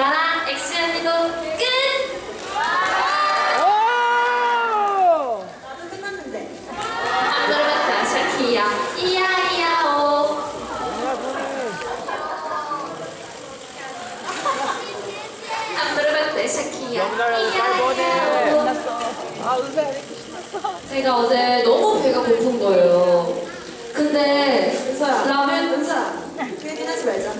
나랑 엑시언니도 끝! 오! 나도 끝났는데. 안드로메타 샤키야 이야 이야오 안드로메타 샤키야 영달아 잘 보내. 이야 이야 오 아 은세. 제가 어제 너무 배가 고픈 거예요 근데 은서야. 라면 은서야. 괜히 하지 말자.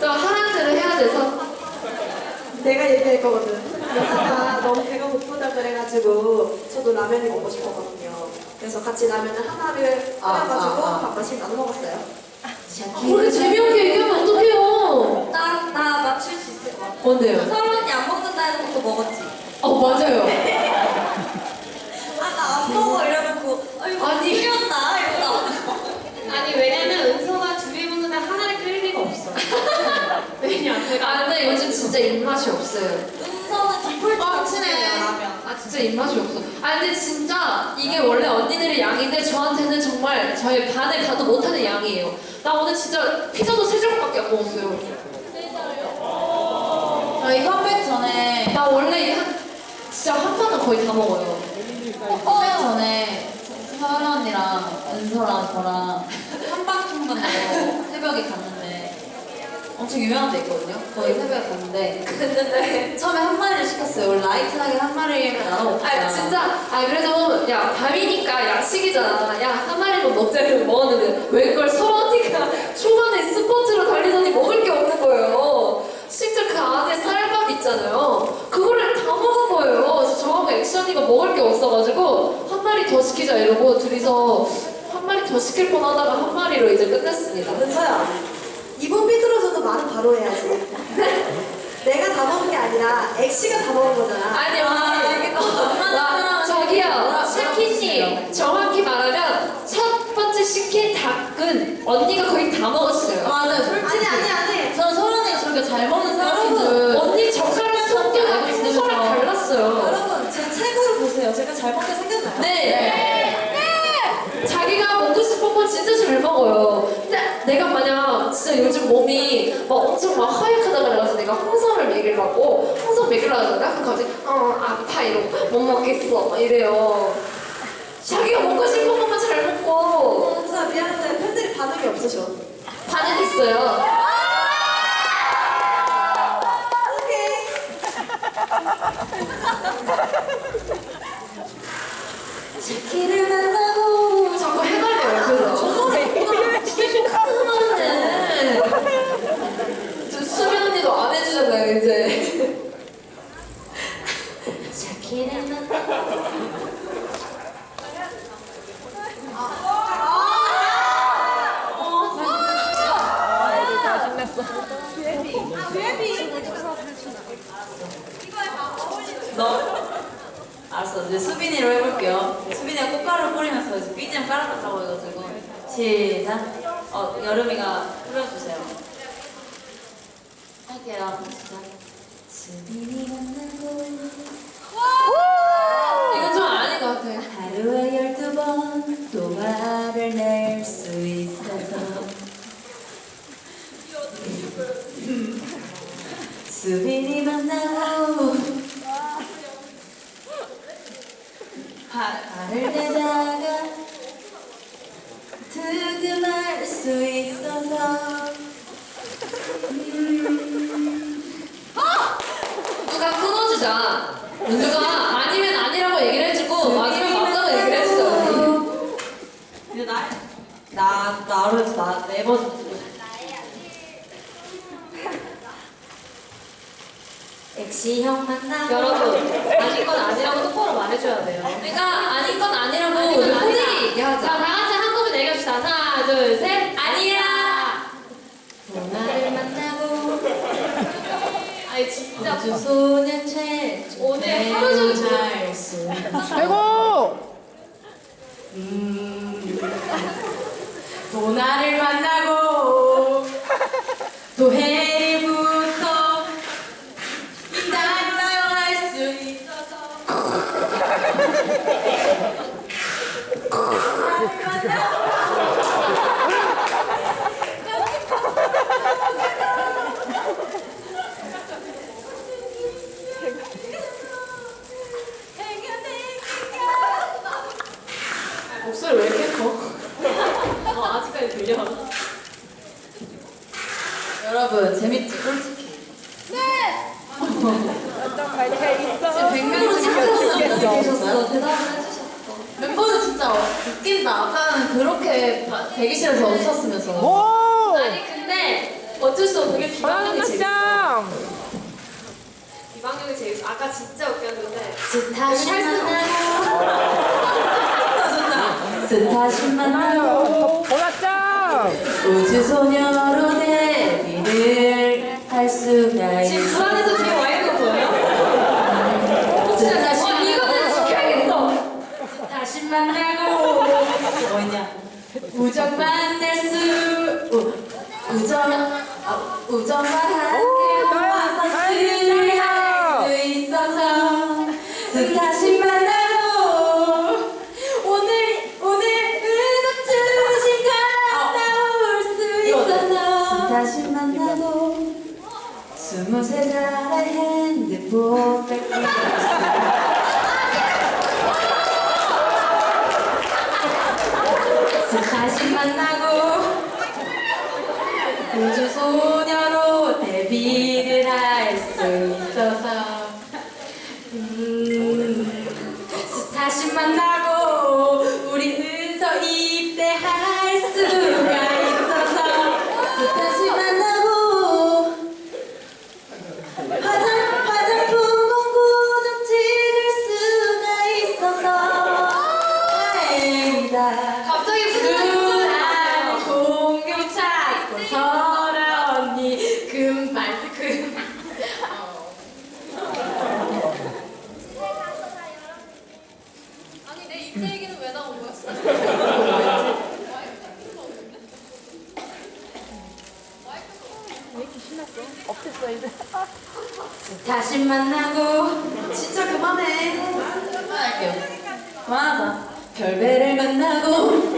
또 하라는 대로 해야 돼서 내가 얘기할 거거든. 은서가 너무 배가 고프다 그래가지고 저도 라면이 먹고 싶었거든요. 그래서 같이 라면을 하나를 아, 끓여가지고 아, 아. 반반씩 나눠 먹었어요. 그렇게 재미없게 얘기하면 어떡해요 나, 나 맞출 수 있을 것 같아. 뭔데요? 서른이 안 먹는다는 것도 먹었지. 어 맞아요 아, 나 안 먹어. 이러놓고. 아이고, 아니. 틀렸나? 이러다. 아니 왜냐면 은서가 두 개 먹는데 하나를 끓일 리가 없어. 왜냐 제가 아 근데 요즘 진짜 입맛이 없어요 은서는 디폴트 뻥치네. 라면. 아 진짜 입맛이 없어. 아 근데 진짜 이게 원래 언니들의 양인데 저한테는 정말 저의 반을 가도 못하는 양이에요. 나 오늘 진짜 피자도 세 조각밖에 안 먹었어요. 저희 컴백 전에 나 원래 한 진짜 한 판은 거의 다 먹어요. 컴백 전에 서연 언니랑 은서랑 저랑 한방충전으로 새벽에 갔는데 엄청 유명한 데 있거든요. 거기 새벽에 갔는데 근데 처음에 한 마리를 시켰어요. 원래 라이트하게 한 마리를 나눠 먹자. 아 진짜 아 그래도 야 밤이니까 야식이잖아. 야 한 마리만 먹자 이러고 먹었는데 왜 그걸 서로 언니가 초반에 스포츠로 달리더니 먹을 게 없는 거예요. 심지어 그 안에 쌀밥 있잖아요. 그거를 다 먹은 거예요. 그래서 저하고 액션이가 먹을 게 없어가지고 한 마리 더 시키자 이러고 둘이서 한 마리 더 시킬 뻔하다가 한 마리로 이제 끝냈습니다. 은서야, 삐뚤어져도 말은 바로 해야지. 내가 다 먹은 게 아니라 엑시가 다 먹은 거잖아. 아니 언니 와, 저기요 샤키님 정확히 말하면 첫 번째 시킨 닭은 언니가 거의 다 먹었어요 맞아요. 솔직히 아니, 아니, 아니. 저는 언니가 저렇게 잘 먹는 사람인 줄 언니 젓가락 손가락 있으면서. 달랐어요 여러분, 제 최고를 보세요. 제가 잘 먹게 생겼나요? 네. 자기가 먹고 싶은 건 진짜 잘 먹어요. 근데 내가 만약 진짜 요즘 몸이 막 엄청 막 허약하다 그래가지고 내가 홍삼을 먹이려고 홍삼 먹이려고 하잖아. 그럼 갑자기 어 아파 이러고 못 먹겠어 막 이래요. 자기가 먹고 싶은 것만 잘 먹고 은서야, 미안한데 팬들이 반응이 없으셔. 반응 있어요. 오케이. 샤키를 만나고 자꾸 헷갈려요. 그래서 저거를 큰말네 저 수민 언니도 안 해주잖아요 이제. 만나고 아. 너 알았어. 이제 수빈이로 해볼게요. 수빈이가 꽃가루 뿌리면서 이제 BGM 깔아달라고 해가지고. 시작. 어 여름이가 뿌려주세요. 할게요. 시작. 수빈이 만나고 이건 좀 아닌 것 같아. 하루에 열두 번 또 화를 낼 수 있어서 수빈이 만나고 화, 화를 내다가 득음할 수 있어서 누가 끊어주자. 누가 아니면 아니라고 얘기를 해주고 아니면 맞다고 얘기를. 우리. 근데 나, 나, 나로 해서 나 네 번 엑시 형 만나고 여러분 아닌 건 아니라고 똑바로 말해줘야 돼요. 그러니까 아닌 건 아니라고 혼이 아니다. 자, 얘기하자. 다 같이 한꺼번에 얘기합시다. 하나, 둘, 셋. 아니야. 나를 만나고 아니 진짜 주 소년 최 오늘 하루 종일 들어. 할수 최고! 또 나를 만나고 또 해리부터 기다려요 할수 있어서 나를 만나고 목소리 왜 이렇게 커? 어, 아직까지 들려. 여러분 재밌지? 솔직히. 어떤 갈게 있어? 100명으로 친구분들 계셨어요? 계셨어. 대답을 해주셨어. 멤버는 진짜 웃긴다. 아까는 그렇게 바- 대기실에서 웃었으면서. 오! 아니 근데 어쩔 수 없는 게 비방용이 재밌어. 서연아 비방용이 재밌어. 아까 진짜 웃겼는데. 스타쉽 여기 할수 만나고 스타쉽 만나고 보라 짱 우주소녀로 데뷔를 할 수가 지금 불안해서 뒤에 와 있는 거 보여요? 스타쉽 어, 이거는 지켜야겠어. 다시 만나고. 뭐냐? 우정 만날 수 우, 우정 아, 우정과 함께 나야, 와서 나야, 할수 있어서 다시 만나고. 오늘 오늘 음악 주신 걸 나올 수 있어서 다시 만나고 스무세 살의 핸드폰 뺏기고 다시 만나고 우주소녀로 데뷔를 할 수 있어서. 음, 다시 만나 다행이다 갑자기 누나 공룡 찾고 설아 언니. 금발 금 아니 내 입대 얘기는 왜 나온 거였어? 없앴어 이제 다시 만나고 진짜 그만해. 그만할게요. 그만하자 별배를 만나고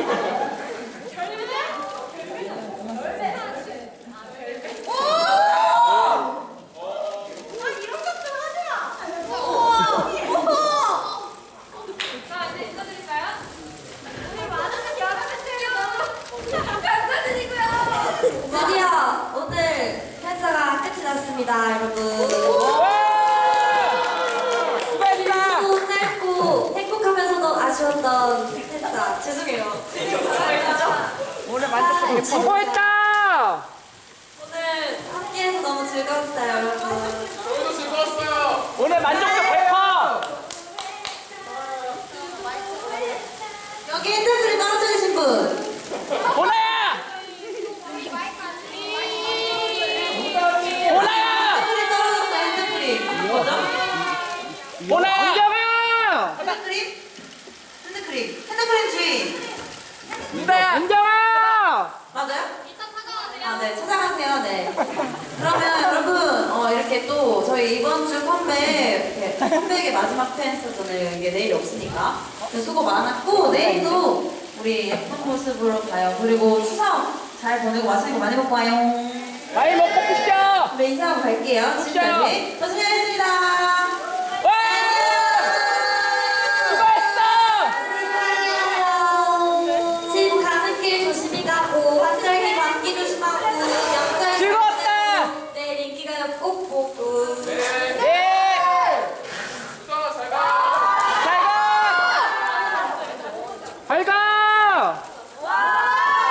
자 이제 인사드릴까요? 오늘 많은 여러분 너무 감사드리고요. 드디어 오늘 행사가 끝이 났습니다, 여러분. 수고했다 또 짧고 행복하면서도 아쉬웠던 행사 죄송해요. 오늘 만족도 수고했다. 오늘 함께해서 너무 즐거웠어요, 여러분. 오늘 만족도 100% 여기 핸드크림 떨어뜨리신 분. 보나야 보나야 핸드크림 떨어졌어요, 핸드크림. 보나야 안정아 핸드크림? 핸드크림. 핸드크림 주인. 안정아 맞아요? 아, 네, 찾아가세요. 네. 그러면 여러분, 어, 이렇게 또 저희 이번 주 컴백, 이렇게 컴백의 마지막 팬스잖아요. 이게 내일 없으니까. 수고 많았고, 내일도 우리 예쁜 모습으로 봐요. 그리고 추석 잘 보내고 맛있는 거 많이 먹고 와요. 많이 먹고 푸셔 네, 인사하고 갈게요. 지금까지 조심히하겠습니다. 와 수고했어 지금 가는 길 조심히 가고, 환절기 감기 조심하고, 명절 즐거웠다. 내일 인기가요 꼭 보고. 예 잘가 잘가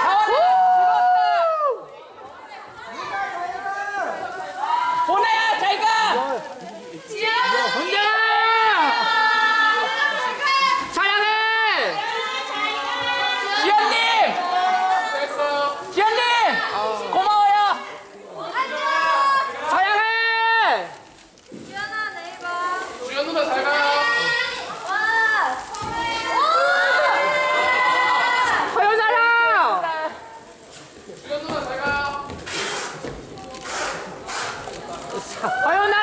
가원이 즐거웠다 보내야 잘가 은정아 사랑해 지연님 지연님 고마워요 사랑해 주연 누나 잘 가요. 서연아라 주연 누나 잘 가요. 서연 아라